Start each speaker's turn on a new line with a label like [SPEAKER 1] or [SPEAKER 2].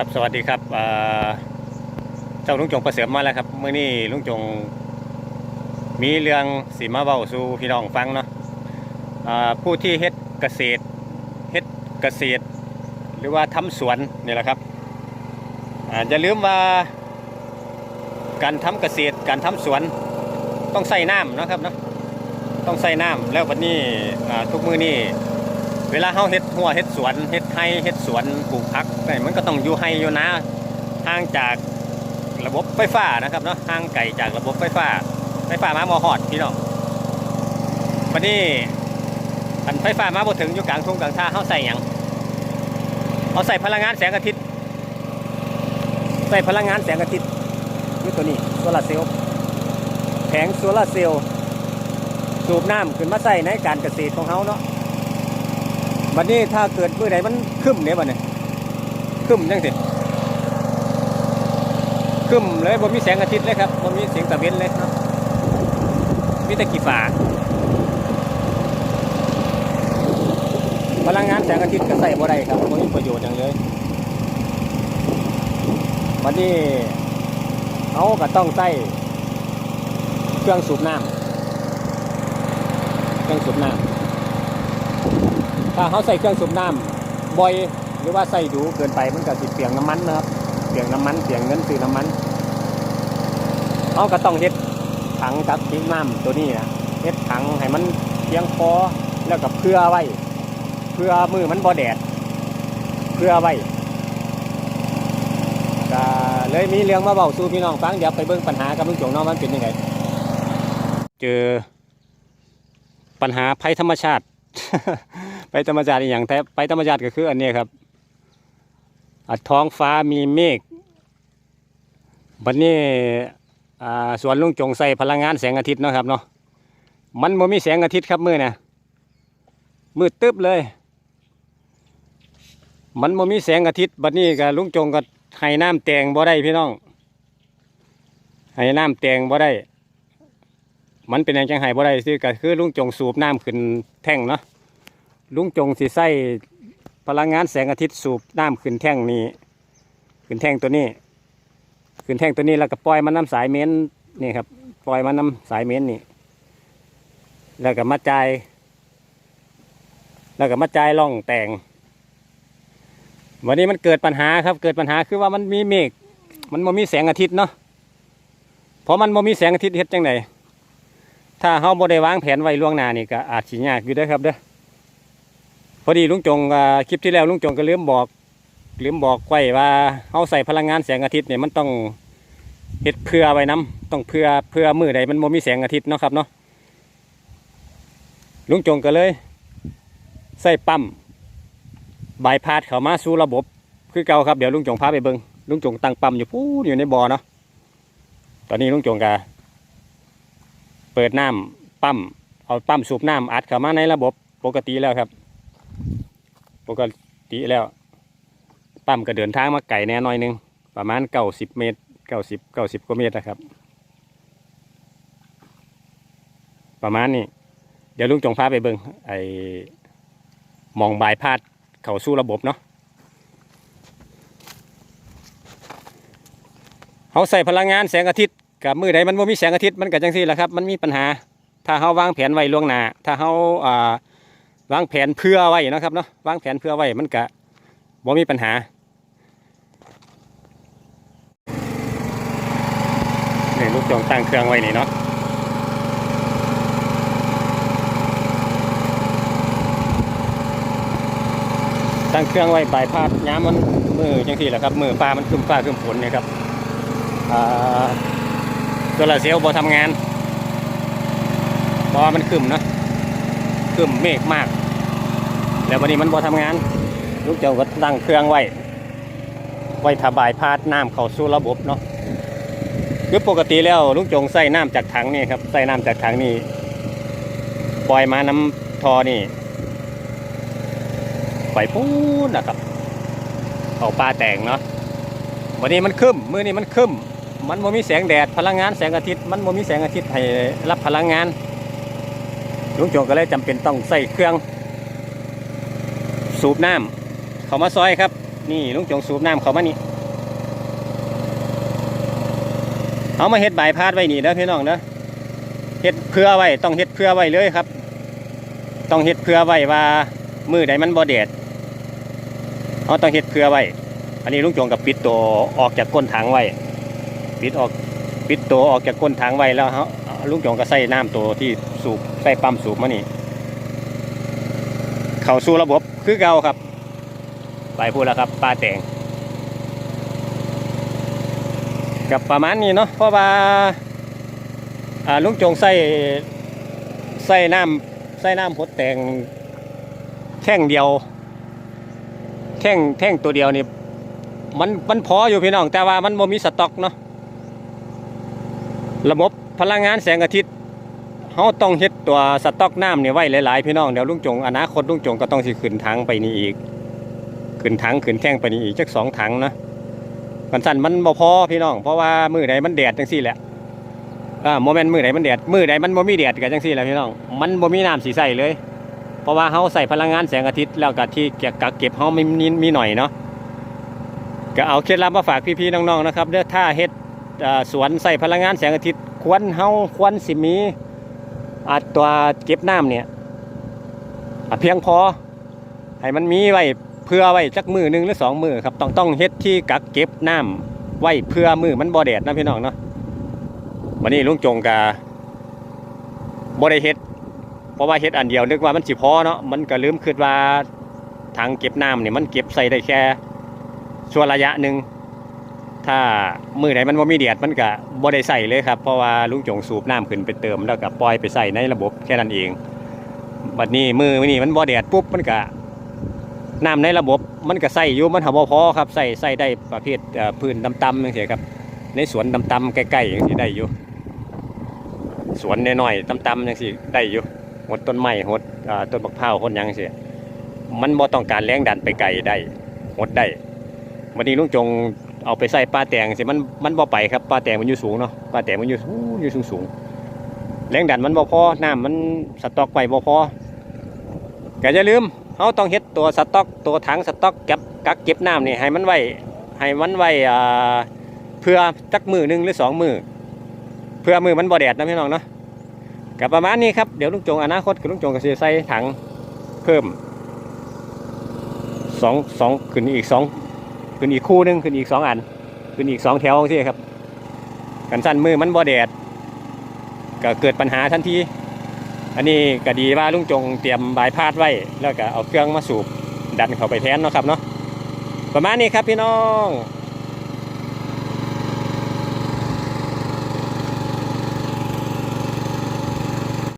[SPEAKER 1] ครับสวัสดีครับเจ้าลุงจงประเสริฐมาแล้วครับเมื่อนี้ลุงจงมีเรื่องสีมาเบาสู่พี่น้องฟังเนาะผู้ที่เฮ็ดเกษตรเฮ็ดเกษตร หรือว่าทำสวนนี่แหละครับอย่าลืมว่าการทำเกษตรการทำสวนต้องใส่น้ำนะครับเนาะต้องใส่น้ำแล้ววันนี้ทุกมือนี่ เวลาเฮาเฮ็ดหัวเฮ็ดสวนเฮ็ดไร่เฮ็ดสวนปลูกผักนี่มันก็ต้องอยู่ให้อยู่นะห่างจากระบบไฟฟ้านะครับเนาะห่างไกลจากระบบไฟฟ้า ไฟฟ้ามาบ่ฮอดพี่น้องวันนี้อันไฟฟ้ามาบ่ถึงอยู่กลางทุ่งกลางท่าเฮาใส่หยังเอาใส่พลังงานแสงอาทิตย์ ใส่พลังงานแสงอาทิตย์คือตัวนี้โซลาร์เซลล์แผงโซลาร์เซลล์สูบน้ำขึ้นมาใส่ในการเกษตรของเฮาเนาะ บัดนี้ถ้าเกิดเมื่อใดมันขึ้นเนี่ยบัดนี้ขึ้นจังสิขึ้นเลยบ่มีแสงอาทิตย์เลยครับบ่มีเสียงตะเวนเลยครับมีแต่กี่ฝาพลังงานแสงอาทิตย์ก็ใส่บ่ได้ครับบ่มีประโยชน์อย่างเลยบัดนี้เขาก็ต้องใส่เครื่องสูบน้ำเครื่องสูบน้ำ ถ้าเขาใส่เครื่องสูบน้ำบ่อยหรือว่าใส่ดูเกินไปมันก็สิเปลียงน้ำมันนะครับเปลียงน้ำมันเปลียงเงินซื้อน้ำมันเขาก็ต้องเฮ็ดถังกับทิ้งน้ำตัวนี้นะเฮ็ดถังให้มันเพียงพอแล้วก็เพื่อไว้เพื่อมือมันบ่แดดเพื่อไว้ก็เลยมีเรื่องมาเบาสู่พี่น้องฟังเดี๋ยวไปเบิ่งปัญหากับลุงจงน้องมันเป็นยังไงเจอปัญหาภัยธรรมชาติ ไปธรรมชาติอย่างแต่ไปธรรมชาติก็คืออันนี้ครับอะท้องฟ้ามีเมฆบัดนี้อ่าสวนลุงจงใส่พลังงานแสงอาทิตย์นะครับเนาะมันบ่มีแสงอาทิตย์ครับมือนะมืดตึ๊บเลย มันบ่มีแสงอาทิตย์บัดนี้ก็ลุงจงก็ให้น้ำแตงบ่ได้พี่น้องให้น้ำแตงบ่ได้ มันเป็นอย่างจังไห้บ่ได้ซื้อก็คือลุงจงสูบน้ำขึ้นแท่งเนาะ ลุงจงสิใส่พลังงานแสงอาทิตย์สูบน้ำขึ้นแท่งนี้ ขึ้นแท่งตัวนี้ ขึ้นแท่งตัวนี้แล้วก็ปล่อยมันน้ำสายเม้นนี่ครับปล่อยมันน้ำสายเม้นนี่ แล้วก็มาจ่ายแล้วก็มาจ่ายล่องแต่ง วันนี้มันเกิดปัญหาครับ เกิดปัญหาคือว่ามันมีเมฆมันบ่มีแสงอาทิตย์เนาะเพราะมันบ่มีแสงอาทิตย์เฮ็ดจังไดถ้าเฮาบ่ได้วางแผนไว้ล่วงหน้านี่ก็อาจสิยากอยู่เด้อครับเด้อ พอดีลุงจงคลิปที่แล้วลุงจงก็ลืมบอกลืมบอกไว้ว่าเขาใส่พลังงานแสงอาทิตย์เนี่ยมันต้องเฮ็ดเพื่อไว้น้ำต้องเพื่อเพื่อมือใดมันโมมีแสงอาทิตย์เนาะครับเนาะลุงจงก็เลยใส่ปั๊มบายพาดเข้ามาสู่ระบบ คือเก่าครับเดี๋ยวลุงจงพาไปเบิงลุงจงตั้งปั๊มอยู่พูดอยู่ในบ่อเนาะตอนนี้ลุงจงก็เปิดน้ำปั๊มเอาปั๊มสูบน้ำอัดเข้ามาในระบบปกติแล้วครับ ปกติแล้ว ปั๊มก็เดินทางมาไก่แน่น่อยหนึง ประมาณเก้าสิบเมตรเก้าสิบเก้าสิบกว่าเมตรนะครับ ประมาณนี้ เดี๋ยวลุงจงพาไปเบิงไอ้หมองบายพาดเข้าสู่ระบบเนาะเขาใส่พลังงานแสงอาทิตย์กับมือใดมันไม่มีแสงอาทิตย์มันก็จังซี่แหละครับ มันมีปัญหา ถ้าเขาวางแผนไว้ล่วงหน้า ถ้าเขาอ่า วางแผนเพื่อไว้นะครับเนาะวางแผนเพื่อไว้มันกะบ่มีปัญหาเนี่ยลูกจงตั้งเครื่องไว้นี่เนาะตั้งเครื่องไว้บายพาดย้ำมันมือจังสี่แหละครับมือฟ้ามันขึ้นฟ้าขึ้นฝนเนี่ยครับอ่าโซลาร์เซลล์บ่ทำงานเพราะว่มันขึ้นเนาะ ขึ้นเมฆมาก แล้ววันนี้มันบ่ทำงาน ลูกเจ้าก็ตั้งเครื่องไว้ ไว้ถบายพาดน้ำเข้าสู่ระบบเนาะคือปกติแล้วลุงจงใส่น้ำจากถังนี่ครับใส่น้ำจากถังนี่ปล่อยมาน้ำทอนี่ไปพูดนะครับเอาปลาแตงเนาะวันนี้มันคึมมือนี้มันคึมมันบ่มีแสงแดดพลังงานแสงอาทิตย์ มันบ่มีแสงอาทิตย์ให้รับพลังงาน ลุงโจงก็เลยจำเป็นต้องใส่เครื่อง สูบน้ำเขามาซอยครับ นี่ลุงโจงสูบน้ำเขามานี่เอามาเฮ็ดใบายพาดไว้นี่เด้อพี่น้องเด้อเฮ็ดเพื่อไว้ต้องเฮ็ดเพื่อไว้เลยครับ ต้องเฮ็ดเพื่อไว้ว่ามือใดมันบ่แดดเอาต้องเฮ็ดเพื่อไว้ อันนี้ลุงจงกับปิดตัวออกจากก้นถังไว้ ปิดออกปิดตัวออกจากก้นถังไว้แล้วเฮะ ลุงจงก็ใส่น้ำตัวที่สูบใส่ปั๊มสูบมานี่ เข้าสู่ระบบคือเก่าครับ ไปพูดแล้วครับปลาแตงกับประมาณนี้เนาะเพราะว่าลุงจงใส่ใส่น้ำใส่น้ำพดแตงแท่งเดียว แท่งแท่งตัวเดียวนี่มันมันพออยู่พี่น้อง แต่ว่ามันบ่มีสต็อกเนาะ พลังงานแสงอาทิตย์เขาต้องเฮ็ดตัวสต็อกน้ำเนี่ยไว้หลายๆพี่น้องเดี๋ยวลุงจงอนาคตลุงจงก็ต้องสิขึ้นถังไปนี่อีก ขึ้นถังขึ้นแท่งไปนี่อีกจักสองถังนะกันสั่นมันบ่พอพี่น้อง เพราะว่ามือใดมันแดดจังซี่แหละอ่าโมเมนต์มือใดมันแดดมือใดมันบ่มีแดดก็จังซี่แหละพี่น้องมันบ่มีน้ำสีใสเลย เพราะว่าเฮาใส่พลังงานแสงอาทิตย์แล้วก็ที่เก็บกักเก็บเฮามีมีมีหน่อยเนาะก็เอาเคล็ดลับมาฝากพี่ๆน้องๆนะครับเด้อถ้าเฮ็ดสวนใส่พลังงานแสงอาทิตย์ ควรเฮาควรสิมีอาตัวเก็บน้ำเนี่ยเพียงพอ ให้มันมีไว้เพื่อไว้จักมือหนึ่งหรือสองมือครับต้องต้องเฮ็ดที่กักเก็บน้ำไว้เพื่อมือมันบ่แดดนะพี่น้องเนาะวันนี้ลุงจงกาบ่ได้เฮ็ดเพราะว่าเฮ็ดอันเดียวนึกว่ามันสิพอเนาะมันก็ลืมคิดว่าถังเก็บน้ำเนี่ยมันเก็บใส่ได้แค่ช่วระยะหนึ่ง ถ้ามือไหนมันบ่มีแดดมันก็บ่ได้ใส่เลยครับ เพราะว่าลุงจงสูบน้ำขึ้นไปเติมแล้วก็ปล่อยไปใส่ในระบบแค่นั้นเอง บัดนี้มือนี่มันบ่แดดปุ๊บมันก็น้ำในระบบมันก็ใส่อยู่มันหาบ่พอครับใส่ใส่ได้ประเภทพื้นดำๆจังซี่ครับ ในสวนดำๆใกล้ๆจังซี่ได้อยู่ สวนน้อยๆดำๆจังซี่ได้อยู่หดต้นไม้หดต้นบักพร้าวหดยังจังซี่มันบ่ต้องการแรงดันไปไกลได้หดได้บัดนี้ลุงจง เอาไปใส่ปลาแตงสิมันมันบ่ไปครับปลาแตงมันอยู่สูงเนาะปลาแตงมันอยู่สูงอยู่สูงๆแรงดันมันบ่พอน้ำมันสต็อกไว้บ่พอก็อย่าลืมเราต้องเฮ็ดตัวสต็อกตัวถังสต็อกเก็บกักเก็บน้ำนี่ให้มันไว้ให้มันไว้อ่าเพื่อจักมือหนึ่งหรือสองมือเพื่อมือมันบ่แดดนะพี่น้องเนาะกับประมาณนี้ครับเดี๋ยวลุงจงอนาคตกับลุงจงก็สิใส่ถังเพิ่มสองสองขึ้นอีกสอง ขึ้นอีกคู่หนึงขึ้นอีกสองอัน ขึ้นอีกสองแถวที่ครับ กันสั้นมือมันบ่แดดก็เกิดปัญหาทันทีอันนี้ก็ดีว่าลุงจงเตรียมบายพาดไว้ แล้วก็เอาเครื่องมาสูบดันเข้าไปแทนเนาะครับเนาะประมาณนี้ครับพี่น้อง